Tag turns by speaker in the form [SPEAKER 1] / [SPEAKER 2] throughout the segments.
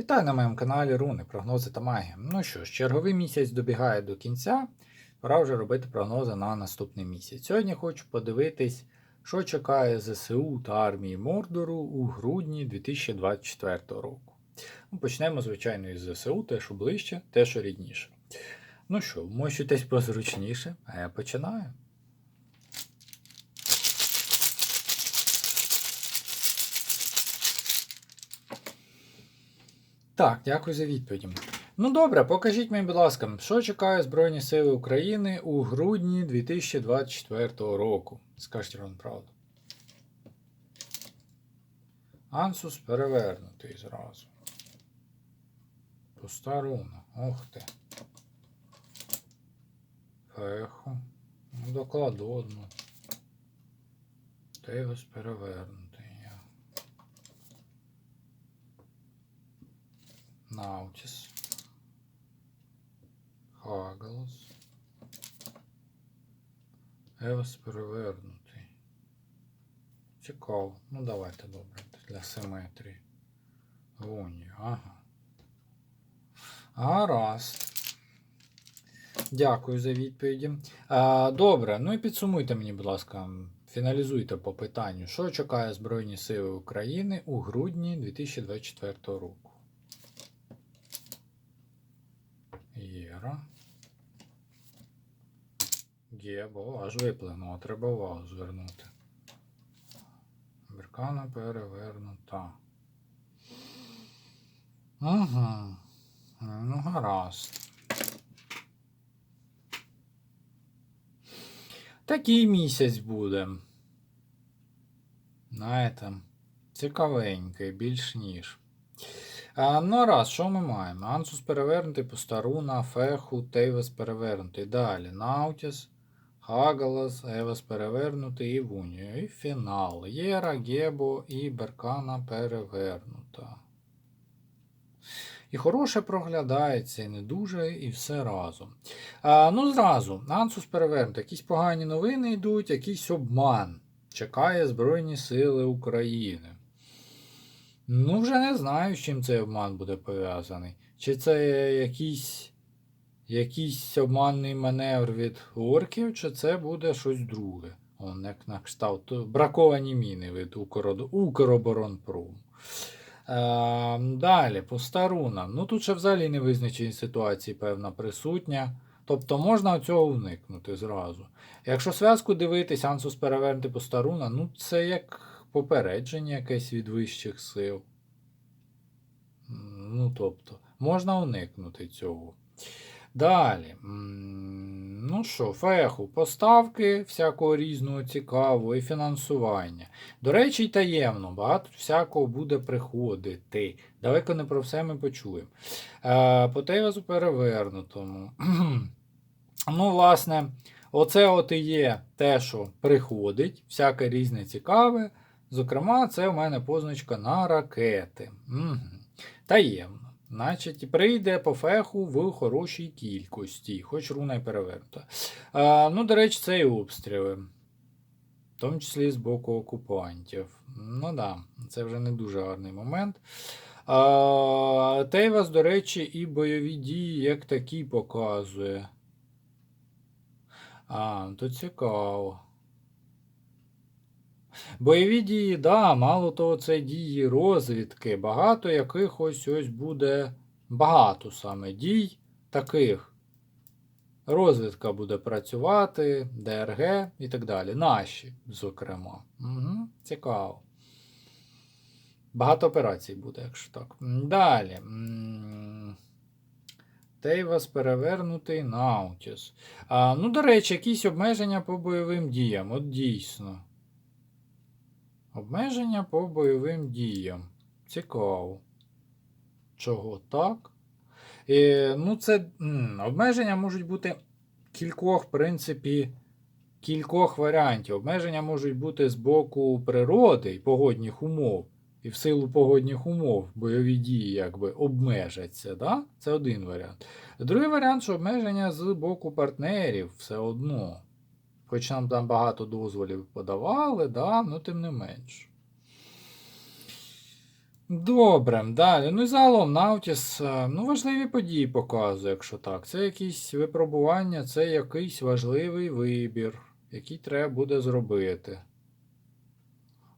[SPEAKER 1] Вітаю на моєму каналі Руни, прогнози та магія. Ну що ж, черговий місяць добігає до кінця. Пора вже робити прогнози на наступний місяць. Сьогодні хочу подивитись, що чекає ЗСУ та армії Мордору у грудні 2024 року. Ну, почнемо, звичайно, із ЗСУ, те, що ближче, те, що рідніше. Ну що, мощуйтесь позручніше, а я починаю. Так, дякую за відповіді. Ну добре, покажіть мені, будь ласка, що чекає Збройні Сили України у грудні 2024 року. Скажіть вам правду. Ансус перевернутий зразу. Пуста руна. Ох ти. Феху. Ну, докладу одну. Тейвас перевернутий. Я. Наутіс. Хагалас. Евас перевернутий. Цікаво. Ну давайте добре. Для симетрії. Воні. Ага. Гаразд. Дякую за відповіді. А, добре, ну і підсумуйте мені, будь ласка, фіналізуйте по питанню, що чекає Збройні Сили України у грудні 2024 року. Єра. Гебо, аж виплигнуло, треба увагу звернути. Беркана перевернута. Ага. Ну, гаразд. Такий місяць буде. Знаєте, цікавенький, більш ніж. А, ну, раз, що ми маємо? Ансус перевернутий, Постаруна, Феху, Тейвес перевернутий. Далі Наутіс, Хагалас, Евес перевернутий і Вунію. І фінал. Єра, Гебо і Беркана перевернута. І хороше проглядається, і не дуже, і все разом. А, ну, зразу, Ансус перевернутий. Якісь погані новини йдуть, якийсь обман. Чекає Збройні Сили України. Ну, вже не знаю, з чим цей обман буде пов'язаний. Чи це якийсь, якийсь обманний маневр від орків, чи це буде щось друге. Он як на кшталт. Браковані міни від Укроборонпрому. Е, далі, постаруна. Ну тут ще взагалі не визначені ситуації, певна присутня. Тобто можна цього уникнути зразу. Якщо зв'язку дивитись, Ансус перевернути постаруна, ну це як попередження якесь від вищих сил. Ну, тобто, можна уникнути цього. Далі. Ну що, феху, поставки всякого різного цікавого і фінансування. До речі, таємно, багато всякого буде приходити. Далеко не про все ми почуємо. Е, по Тейвазу перевернутому. ну, власне, оце от і є те, що приходить, всяке різне цікаве. Зокрема, це у мене позначка на ракети. Таємно. Значить, прийде по феху в хорошій кількості, хоч руна й перевернута. А, ну, до речі, це і обстріли. В тому числі з боку окупантів. Ну да, це вже не дуже гарний момент. А, Тейвас, до речі, і бойові дії як такі показує. А, то цікаво. Бойові дії, да, мало того, це дії розвідки. Багато якихось ось буде багато саме дій таких. Розвідка буде працювати, ДРГ і так далі. Наші, зокрема. Угу, Цікаво. Багато операцій буде, якщо так. Далі. Тейвас перевернутий Наутіс. Ну, до речі, якісь обмеження по бойовим діям. От дійсно. Обмеження по бойовим діям. Цікаво. Чого так? І, ну, це м, обмеження можуть бути кількох, в принципі, кількох варіантів. Обмеження можуть бути з боку природи і погодних умов. І в силу погодних умов бойові дії якби обмежаться. Да? Це один варіант. Другий варіант, що обмеження з боку партнерів все одно. Хоч нам там багато дозволів подавали, да, ну тим не менш. Добре, далі. Ну і загалом Наутіс е, ну, важливі події показує, якщо так. Це якісь випробування, це якийсь важливий вибір, який треба буде зробити.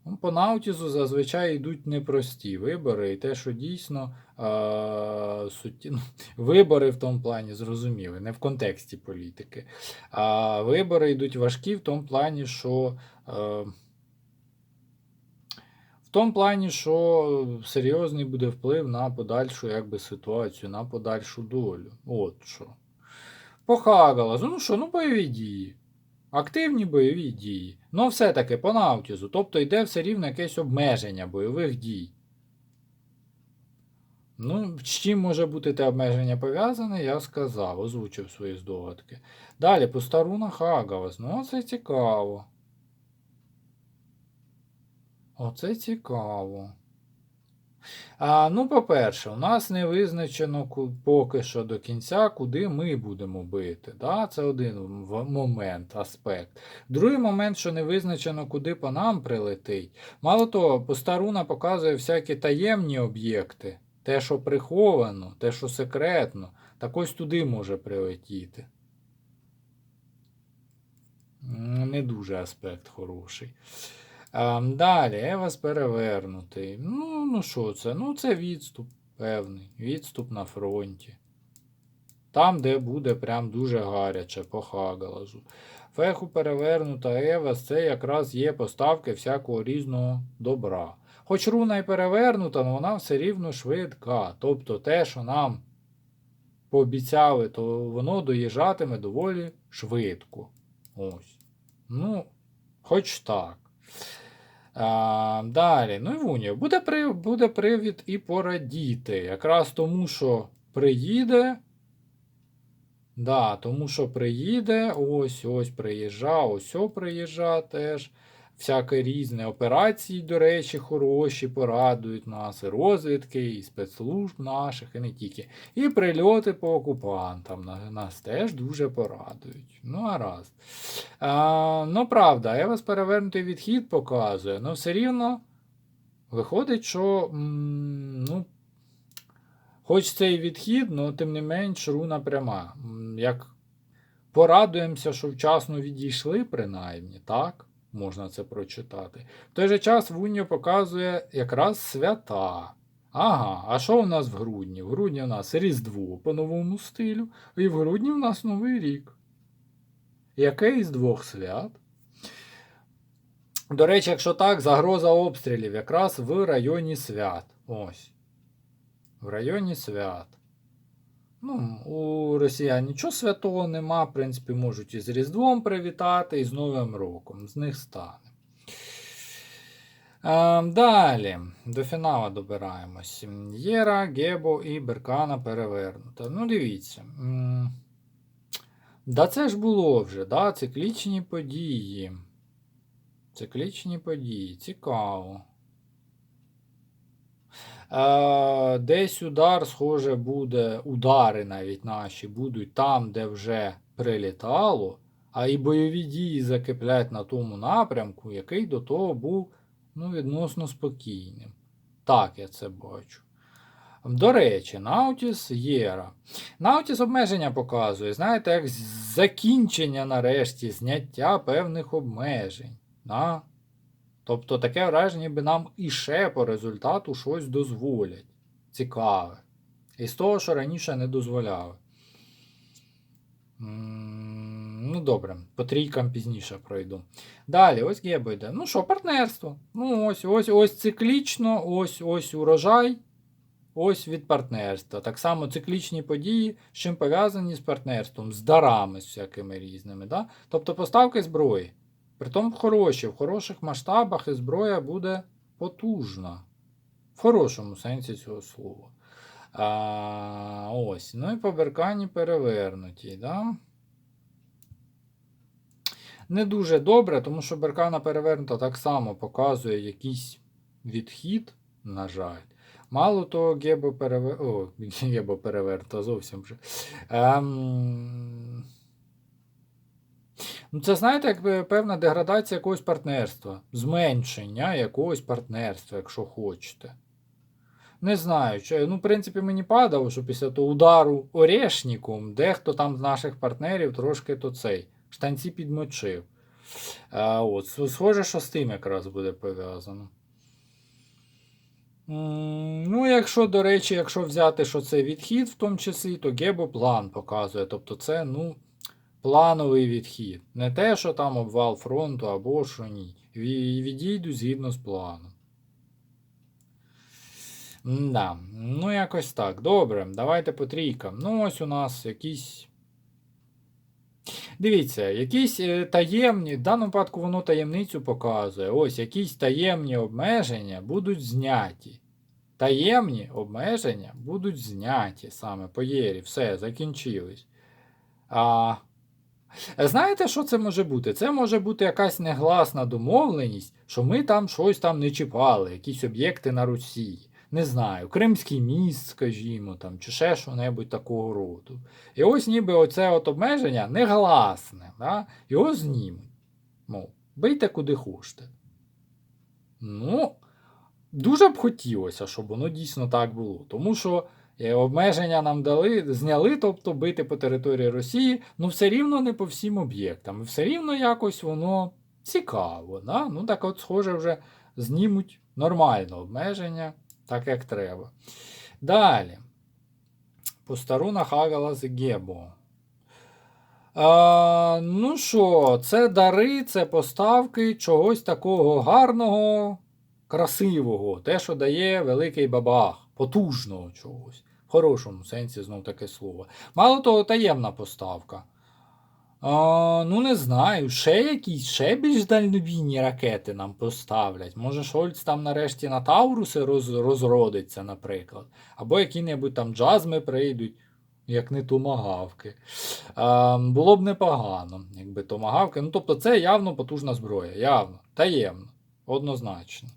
[SPEAKER 1] Ну, По Наутізу зазвичай йдуть непрості вибори, і те, що дійсно е, суті... ну, вибори в тому плані зрозуміли, не в контексті політики. А вибори йдуть важкі в тому плані, що. Е, в тому плані, що серйозний буде вплив на подальшу якби, ситуацію, на подальшу долю. От що. По Хагалазу, ну що, ну бойові дії. Активні бойові дії. Ну, все-таки по Наутізу. Тобто йде все рівно якесь обмеження бойових дій. Ну, з чим може бути те обмеження пов'язане, я сказав, озвучив свої здогадки. Далі, по старуна Хагалас. Ну, це цікаво. Оце цікаво. А, ну, по-перше, у нас не визначено поки що до кінця, куди ми будемо бити. Да? Це один момент, аспект. Другий момент, що не визначено, куди по нам прилетить. Мало того, постаруна показує всякі таємні об'єкти, те, що приховано, те, що секретно, так ось туди може прилетіти. Не дуже аспект хороший. Далі, Евас перевернутий. Ну, ну що це? Ну, це відступ певний. Відступ на фронті. Там, де буде прям дуже гаряче по Хагалазу. Феху перевернута Евас це якраз є поставки всякого різного добра. Хоч руна й перевернута, але вона все рівно швидка. Тобто те, що нам пообіцяли, то воно доїжджатиме доволі швидко. Ось. Ну, хоч так. А, далі, ну і Вунів. Буде, при, буде привід і порадіти. Якраз тому, що приїде. Да, тому що приїде, ось ось приїжджа, ось о приїжджа теж. Всяке різне операції, до речі, хороші, порадують нас, і розвідки, і спецслужб наших, і не тільки. І прильоти по окупантам нас теж дуже порадують. Ну, гаразд. А, ну, правда, я вас перевернутий відхід показує, але все рівно виходить, що ну, хоч це і відхід, але тим не менш руна пряма. Як порадуємося, що вчасно відійшли, принаймні, так? Можна це прочитати. В той же час Вуньо показує якраз свята. Ага, а що у нас в грудні? В грудні у нас Різдво по новому стилю, і в грудні у нас Новий рік. Яке із двох свят? До речі, якщо так, загроза обстрілів якраз в районі свят. Ось. В районі свят. Ну, у росіян нічого святого нема. В принципі, можуть і з Різдвом привітати, і з Новим роком. З них стане. Е, далі, до фіналу добираємось. Єра, Гебо і Беркана перевернута. Ну, дивіться. Да це ж було вже, да? циклічні події. Циклічні події. Цікаво. Десь удар, схоже, буде, удари навіть наші будуть там, де вже прилітало, а і бойові дії закиплять на тому напрямку, який до того був ну, відносно спокійним. Так, я це бачу. До речі, Наутіс Єра. Наутіс обмеження показує, знаєте, як закінчення нарешті, зняття певних обмежень. Тобто таке враження, ніби нам іще по результату щось дозволять. Цікаве. І з того, що раніше не дозволяли. Ну, добре, по трійкам пізніше пройду. Далі, ось Гебо йде. Ну що, партнерство. Ну, ось, ось, ось циклічно, ось, ось урожай. Ось від партнерства. Так само циклічні події, з чим пов'язані з партнерством, з дарами з всякими різними. Да? Тобто поставки зброї. Притом хороші, в хороших масштабах і зброя буде потужна. В хорошому сенсі цього слова. А, ось. Ну і по беркані перевернуті. Да? Не дуже добре, тому що беркана перевернута так само показує якийсь відхід, на жаль. Мало того, Гебо перевер... О, Гебо перевернута зовсім вже. Ем... Ну, це, знаєте, якби певна деградація якогось партнерства, зменшення якогось партнерства, якщо хочете. Не знаю, що, ну, в принципі, мені падало, що після того удару орешником дехто там з наших партнерів трошки то цей штанці підмочив. А, от, схоже, що з тим якраз буде пов'язано. Ну, якщо, до речі, якщо взяти, що це відхід в тому числі, то Гебо план показує. Тобто це, ну, плановий відхід. Не те, що там обвал фронту або що ні. Відійду згідно з планом. Да, ну якось так. Добре, давайте по трійкам. Ну, ось у нас якісь. Дивіться, якісь е, таємні, в даному випадку воно таємницю показує. Ось якісь таємні обмеження будуть зняті. Таємні обмеження будуть зняті саме по єрі. Все, закінчились. А, знаєте, що це може бути? Це може бути якась негласна домовленість, що ми там щось там не чіпали, якісь об'єкти на Росії. Не знаю, Кримський міст, скажімо, там, чи ще що-небудь такого роду. І ось ніби оце от обмеження негласне, да? його знімуть. Мов, бийте куди хочете. Ну, дуже б хотілося, щоб воно дійсно так було. Тому що обмеження нам дали, зняли, тобто бити по території Росії, ну все рівно не по всім об'єктам. Все рівно якось воно цікаво. Да? Ну так от, схоже, вже знімуть нормально обмеження, так як треба. Далі. Постаруна Хагала з Гебо. А, ну що, це дари, це поставки чогось такого гарного, красивого, те, що дає великий бабах, потужного чогось. В хорошому сенсі знов таке слово. Мало того, таємна поставка. А, ну, не знаю, ще якісь, ще більш дальнобійні ракети нам поставлять. Може, Шольц там нарешті на Тауруси роз, розродиться, наприклад. Або які-небудь там джазми прийдуть, як не томагавки. А, було б непогано, якби томагавки. Ну, тобто, це явно потужна зброя, явно, таємно, однозначно.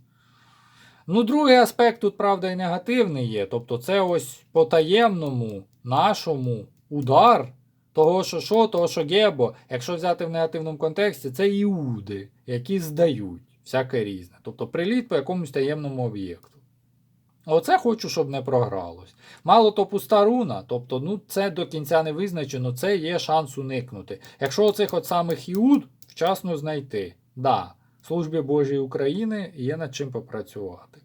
[SPEAKER 1] Ну, другий аспект тут, правда, і негативний є. Тобто, це ось по таємному нашому удар. Того, що що, того, що Гебо, якщо взяти в негативному контексті, це іуди, які здають всяке різне. Тобто приліт по якомусь таємному об'єкту. Оце хочу, щоб не програлось. Мало то пуста руна, тобто ну, це до кінця не визначено, це є шанс уникнути. Якщо оцих от самих іуд вчасно знайти, да, службі Божій України є над чим попрацювати.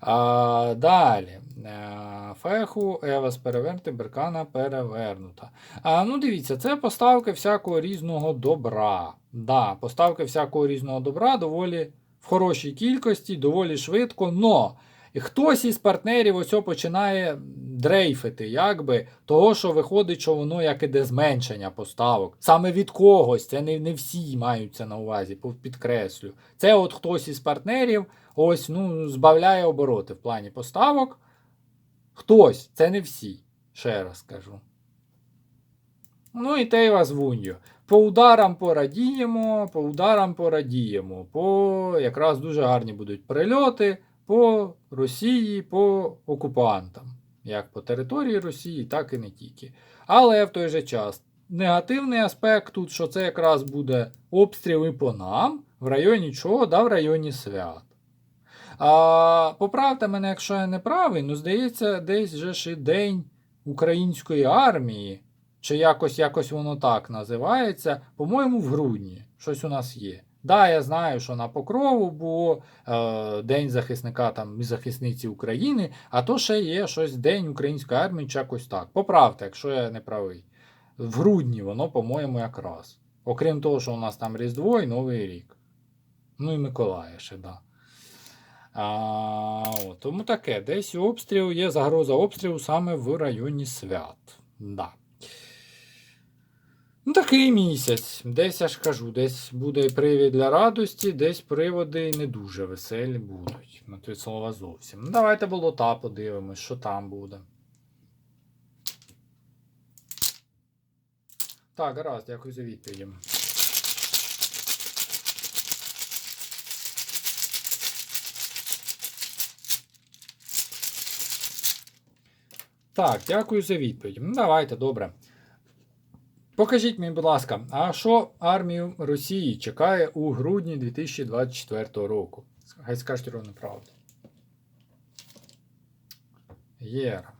[SPEAKER 1] А, далі. Е, Феху, Евас перевернути, Беркана перевернута. А, ну, дивіться, це поставки всякого різного добра. Да, Поставки всякого різного добра доволі в хорошій кількості, доволі швидко. Но хтось із партнерів ось починає дрейфити, якби, того, що виходить, що воно як іде зменшення поставок. Саме від когось, це не, не всі мають це на увазі, підкреслю. Це от хтось із партнерів ось ну, збавляє обороти в плані поставок. Хтось, це не всі, ще раз кажу. Ну і те й вас вуньо. По ударам порадіємо, по ударам порадіємо. По якраз дуже гарні будуть прильоти по Росії, по окупантам. Як по території Росії, так і не тільки. Але в той же час негативний аспект тут, що це якраз буде обстріл і по нам в районі чого? Да, в районі свят. А, поправте мене, якщо я не правий, ну здається, десь же ж і День української армії, чи якось якось воно так називається, по-моєму, в грудні щось у нас є. Да, я знаю, що на Покрову було е, День захисника там і захисниці України, а то ще є щось День української армії, чи якось так. Поправте, якщо я не правий. В грудні воно, по-моєму, якраз. Окрім того, що у нас там Різдво і Новий рік. Ну і Миколая ще, да. Тому таке, десь обстріл, є загроза обстрілу саме в районі свят. Да. Ну, такий місяць. Десь я ж кажу, десь буде привід для радості, десь приводи не дуже веселі будуть. Ну, від слова зовсім. Ну, давайте болота подивимось, що там буде. Так, гаразд, дякую за відповіді. Так, дякую за відповідь. Ну, давайте, добре. Покажіть мені, будь ласка, а що армію Росії чекає у грудні 2024 року? Хай скажуть ровно правду. Єра.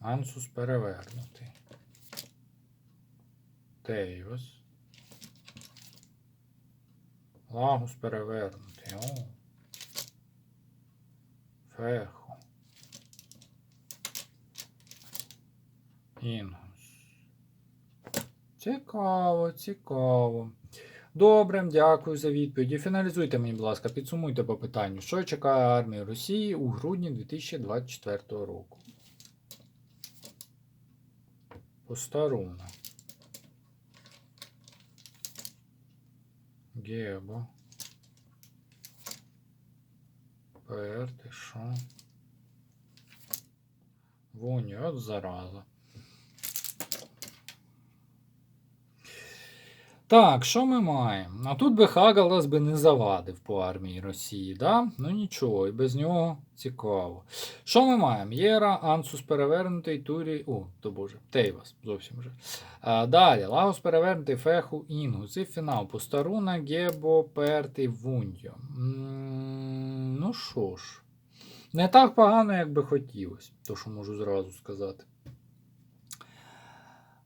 [SPEAKER 1] Ансус перевернутий. Тейвос. Лагус перевернутий. О. Фехо. Інгус. Цікаво, цікаво. Добре, дякую за відповіді. Фіналізуйте мені, будь ласка, підсумуйте по питанню, що чекає армію Росії у грудні 2024 року. Постаруна. Гебо. ПР, ти що? Воні, от зараза. Так, що ми маємо? А тут би Хагалас би не завадив по армії Росії, да? Ну нічого, і без нього цікаво. Що ми маємо? Єра, Ансус перевернутий, Турі. О, то боже, Тейвас, зовсім вже. А, далі, Лагос перевернутий, Феху, Інгус. І фінал. Постаруна, Гебо, Пертий, Вундьо. М, Ну що ж, не так погано, як би хотілося, то що можу зразу сказати.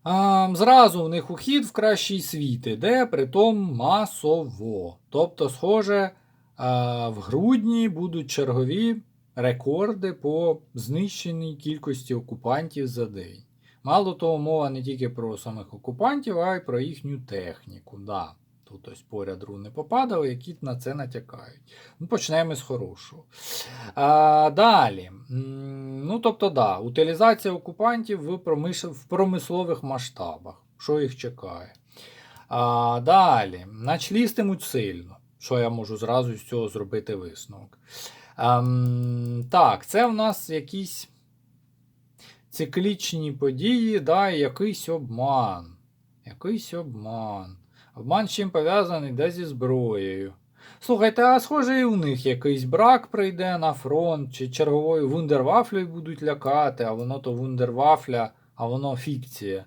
[SPEAKER 1] А, зразу в них ухід в кращий світ іде, притом масово. Тобто, схоже, а, в грудні будуть чергові рекорди по знищеній кількості окупантів за день. Мало того, мова не тільки про самих окупантів, а й про їхню техніку. Да. Тут ось поряд руни попадали, які на це натякають. Ну, почнемо з хорошого. А, далі. Ну, тобто, да, утилізація окупантів в, промиш... в промислових масштабах. Що їх чекає? А, далі. Начлістимуть сильно. Що я можу зразу з цього зробити висновок? Ем, так, це в нас якісь циклічні події, да, якийсь обман. Якийсь обман. Обман чим пов'язаний де зі зброєю. Слухайте, а схоже, і у них якийсь брак прийде на фронт, чи черговою вундервафлею будуть лякати, а воно то вундервафля, а воно фікція.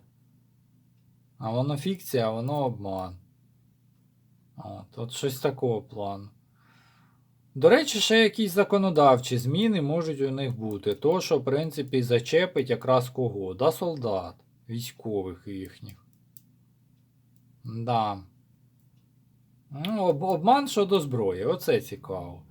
[SPEAKER 1] А воно фікція, а воно обман. От, от щось такого плану. До речі, ще якісь законодавчі зміни можуть у них бути. То, що, в принципі, зачепить якраз кого? Да, солдат, військових їхніх. Да. Ну, об- обман щодо зброї, оце цікаво.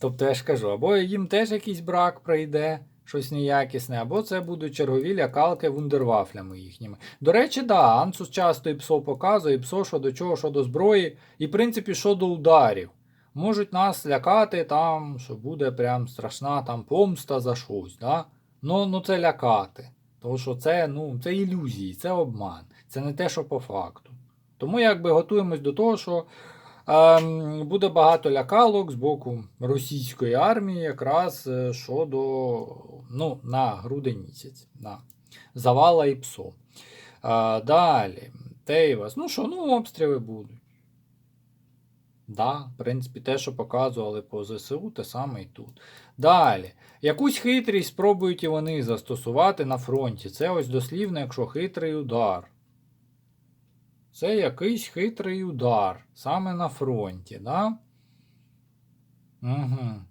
[SPEAKER 1] Тобто я ж кажу, або їм теж якийсь брак прийде, щось неякісне, або це будуть чергові лякалки вундервафлями їхніми. До речі, да, Ансус часто і ПСО показує, і ПСО щодо чого, щодо зброї, і, в принципі, щодо ударів. Можуть нас лякати там, що буде прям страшна там помста за щось. Да? Ну, ну це лякати. Тому що це, ну, це ілюзії, це обман. Це не те, що по факту. Тому якби готуємось до того, що ем, буде багато лякалок з боку російської армії, якраз е, щодо ну, на грудень місяць. На завала і ПСО. А, далі. Тейвас. Ну що, ну обстріли будуть. Да, в принципі, те, що показували по ЗСУ, те саме і тут. Далі. Якусь хитрість спробують і вони застосувати на фронті. Це ось дослівно, якщо хитрий удар. Це якийсь хитрий удар саме на фронті, да? Угу.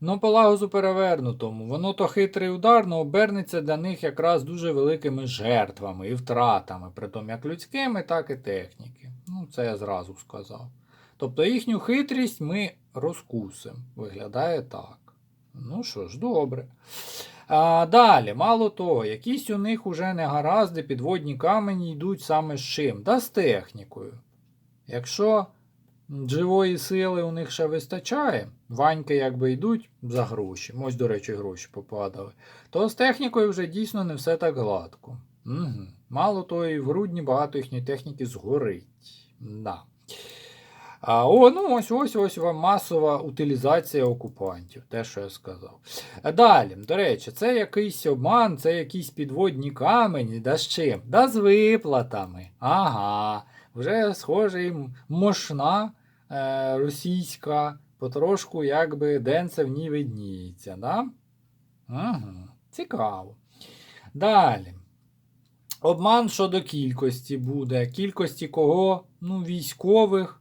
[SPEAKER 1] Ну, по лагозу перевернутому. Воно то хитрий удар, але обернеться для них якраз дуже великими жертвами і втратами, притом як людськими, так і техніки. Ну, це я зразу сказав. Тобто їхню хитрість ми розкусимо. Виглядає так. Ну що ж, добре. А, далі, мало того, якісь у них уже негаразди, підводні камені йдуть саме з чим? Да з технікою. Якщо живої сили у них ще вистачає, ваньки якби йдуть за гроші, ось, до речі, гроші попадали, то з технікою вже дійсно не все так гладко. Угу. Мало того, і в грудні багато їхньої техніки згорить. Да. А, о, ну ось ось ось вам масова утилізація окупантів, те, що я сказав. Далі, до речі, це якийсь обман, це якісь підводні камені, да з чим? Да з виплатами. Ага. Вже схоже, і мощна е, російська, потрошку якби денце в ній видніється. Да? Угу. Цікаво. Далі. Обман щодо кількості буде. Кількості кого? Ну, військових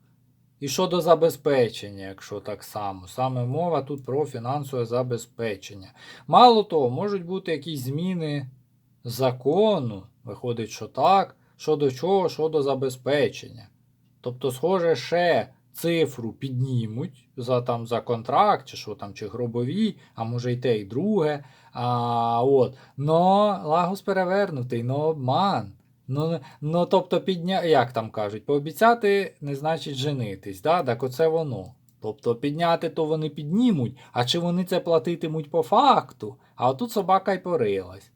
[SPEAKER 1] І щодо забезпечення, якщо так само. Саме мова тут про фінансове забезпечення. Мало того, можуть бути якісь зміни закону, виходить, що так, щодо чого, щодо забезпечення. Тобто, схоже, ще цифру піднімуть за, там, за контракт, чи що там, чи гробові, а може й те, і друге. А, от. Но лагус перевернутий, но обман. Ну, ну, тобто, підня... як там кажуть, пообіцяти не значить женитись. Да? Так оце воно. Тобто підняти то вони піднімуть, а чи вони це платитимуть по факту? А отут собака й порилась.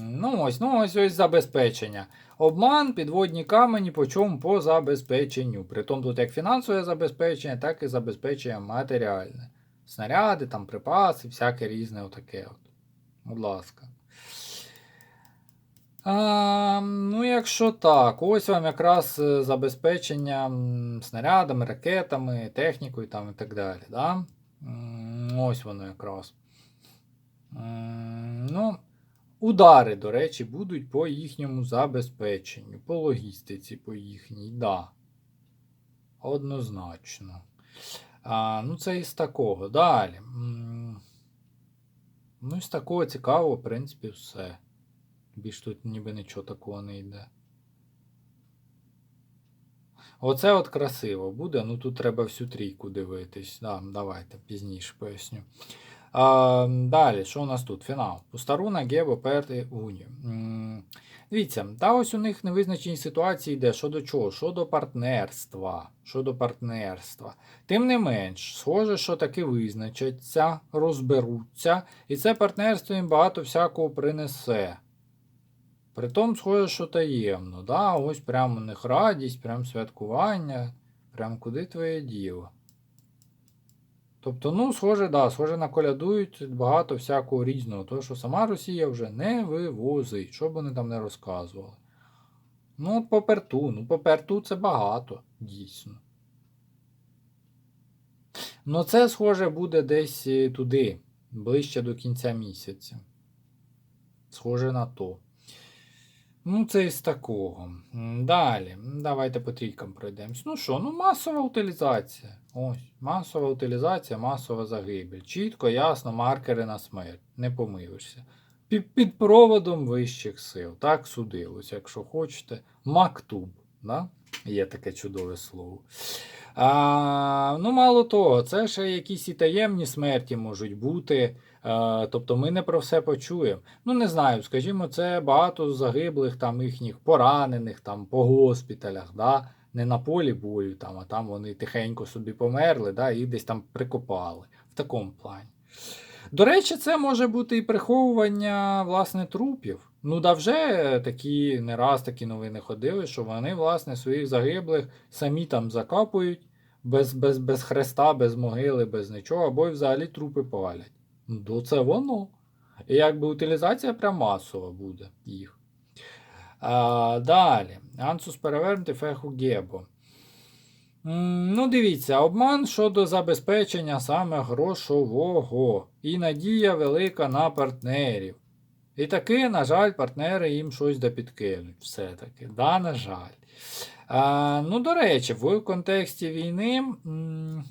[SPEAKER 1] Ну ось, ну ось ось забезпечення. Обман, підводні камені, по чому по забезпеченню. Притом тут як фінансове забезпечення, так і забезпечення матеріальне. Снаряди, там, припаси, всяке різне отаке. От. Будь ласка. А, ну, якщо так, ось вам якраз е, забезпечення снарядами, ракетами, технікою там, і так далі. Да? Ось воно якраз. Ну, удари, до речі, будуть по їхньому забезпеченню, по логістиці по їхній, да. Однозначно. А, ну, це із такого. Далі. Ну, із такого цікавого, в принципі, все. Більш тут ніби нічого такого не йде. Оце от красиво буде. Ну тут треба всю трійку дивитись. Да, давайте пізніше поясню. А, далі, що у нас тут? Фінал. Пустаруна, Гебо, Перти, Уні. М, Дивіться, та ось у них невизначені ситуації йде щодо чого? Щодо партнерства. Щодо партнерства. Тим не менш, схоже, що таки визначаться, розберуться, і це партнерство їм багато всякого принесе. Притом, схоже, що таємно. Да? Ось прямо у них радість, прям святкування, прям куди твоє діло. Тобто, ну, схоже, да, схоже, наколядують багато всякого різного, того, що сама Росія вже не вивозить, що б вони там не розказували. Ну, от по перту, ну, по перту це багато, дійсно. Ну, це, схоже, буде десь е, туди, ближче до кінця місяця. Схоже на то. Ну, це із такого. Далі. Давайте по трійкам пройдемось. Ну що, ну масова утилізація. Ось. Масова утилізація, масова загибель. Чітко, ясно, маркери на смерть. Не помилишся. Під, проводом вищих сил. Так судилось, якщо хочете. Мактуб. Да? Є таке чудове слово. А, ну, мало того, це ще якісь і таємні смерті можуть бути. А, тобто ми не про все почуємо. Ну, не знаю, скажімо, це багато загиблих там їхніх поранених там по госпіталях, да? не на полі бою, там, а там вони тихенько собі померли, да? і десь там прикопали. В такому плані. До речі, це може бути і приховування власне трупів. Ну, да вже такі не раз такі новини ходили, що вони, власне, своїх загиблих самі там закапують без, без, без хреста, без могили, без нічого, або й взагалі трупи палять. Ну, це воно. І якби утилізація прям масова буде їх. А, далі. Ансус перевернути феху Гебо. Ну, дивіться, обман щодо забезпечення саме грошового. І надія велика на партнерів. І таки, на жаль, партнери їм щось допідкинуть. Все-таки. Да, на жаль. А, ну, до речі, в контексті війни. м,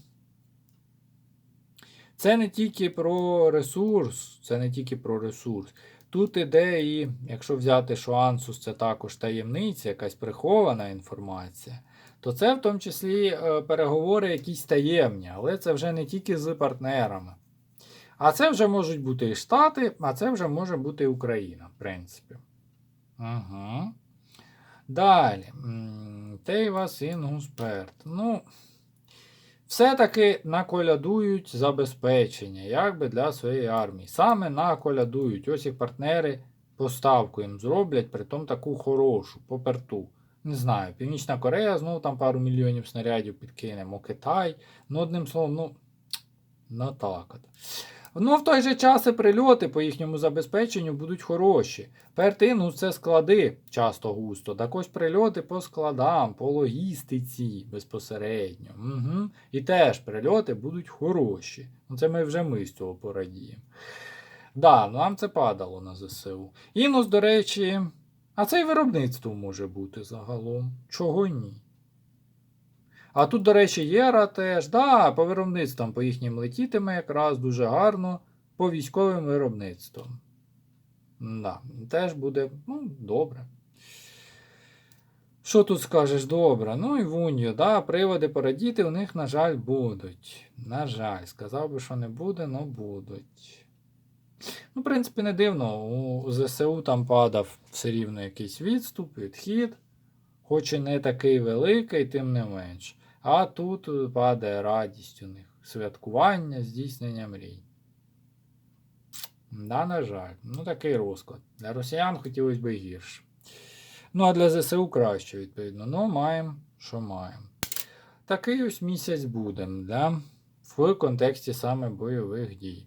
[SPEAKER 1] Це не тільки про ресурс, це не тільки про ресурс. Тут іде і, якщо взяти, що Ансус це також таємниця, якась прихована інформація, то це в тому числі е, переговори якісь таємні, але це вже не тільки з партнерами. А це вже можуть бути і Штати, а це вже може бути і Україна, в принципі. Угу. Далі. Тейвас Інгусперт. Ну, все-таки наколядують забезпечення, як би для своєї армії. Саме наколядують. Ось їх партнери поставку їм зроблять, притом таку хорошу, поперту. Не знаю, Північна Корея знову там пару мільйонів снарядів підкинемо, Китай. Ну, одним словом, ну, так от. Ну, в той же час і прильоти по їхньому забезпеченню будуть хороші. Перти, ну, це склади часто густо. Так ось прильоти по складам, по логістиці безпосередньо. Угу. І теж прильоти будуть хороші. Ну, це ми вже ми з цього порадіємо. Да, нам це падало на ЗСУ. Інус, до речі, а це і виробництво може бути загалом. Чого ні? А тут, до речі, Єра теж, да, по виробництвам по їхнім летітиме якраз дуже гарно по військовим виробництвам. Да, теж буде ну, добре. Що тут скажеш добре? Ну і Вуньо, да, приводи порадіти у них, на жаль, будуть. На жаль, сказав би, що не буде, але будуть. Ну, в принципі, не дивно. У ЗСУ там падав все рівно якийсь відступ, відхід, хоч і не такий великий, тим не менш. А тут е, падає радість у них. Святкування, здійснення мрій. Да, на жаль, ну такий розклад. Для росіян хотілося б гірше. Ну, а для ЗСУ краще, відповідно. Ну, маємо, що маємо. Такий ось місяць будемо, да? в контексті саме бойових дій.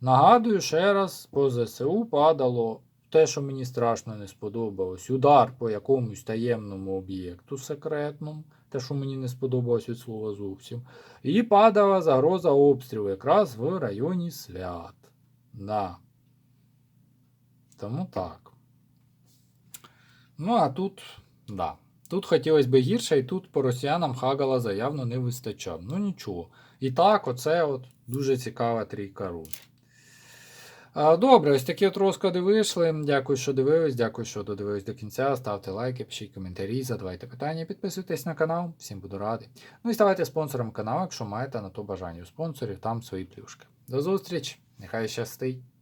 [SPEAKER 1] Нагадую ще раз, по ЗСУ падало те, що мені страшно не сподобалось. Удар по якомусь таємному об'єкту секретному, те, що мені не сподобалось від слова зовсім. І падала загроза обстрілу якраз в районі свят. Да. Тому так. Ну, а тут, да. Тут хотілося б гірше, і тут по росіянам Хагала заявно не вистачав. Ну нічого. І так, оце от дуже цікава трійка рун. Добре, ось такі от розклади вийшли. Дякую, що дивились. Дякую, що додивились до кінця. Ставте лайки, пишіть коментарі, задавайте питання, підписуйтесь на канал. Всім буду радий. Ну і ставайте спонсором каналу, якщо маєте на то бажання. У спонсорів там свої плюшки. До зустрічі! Нехай щастить!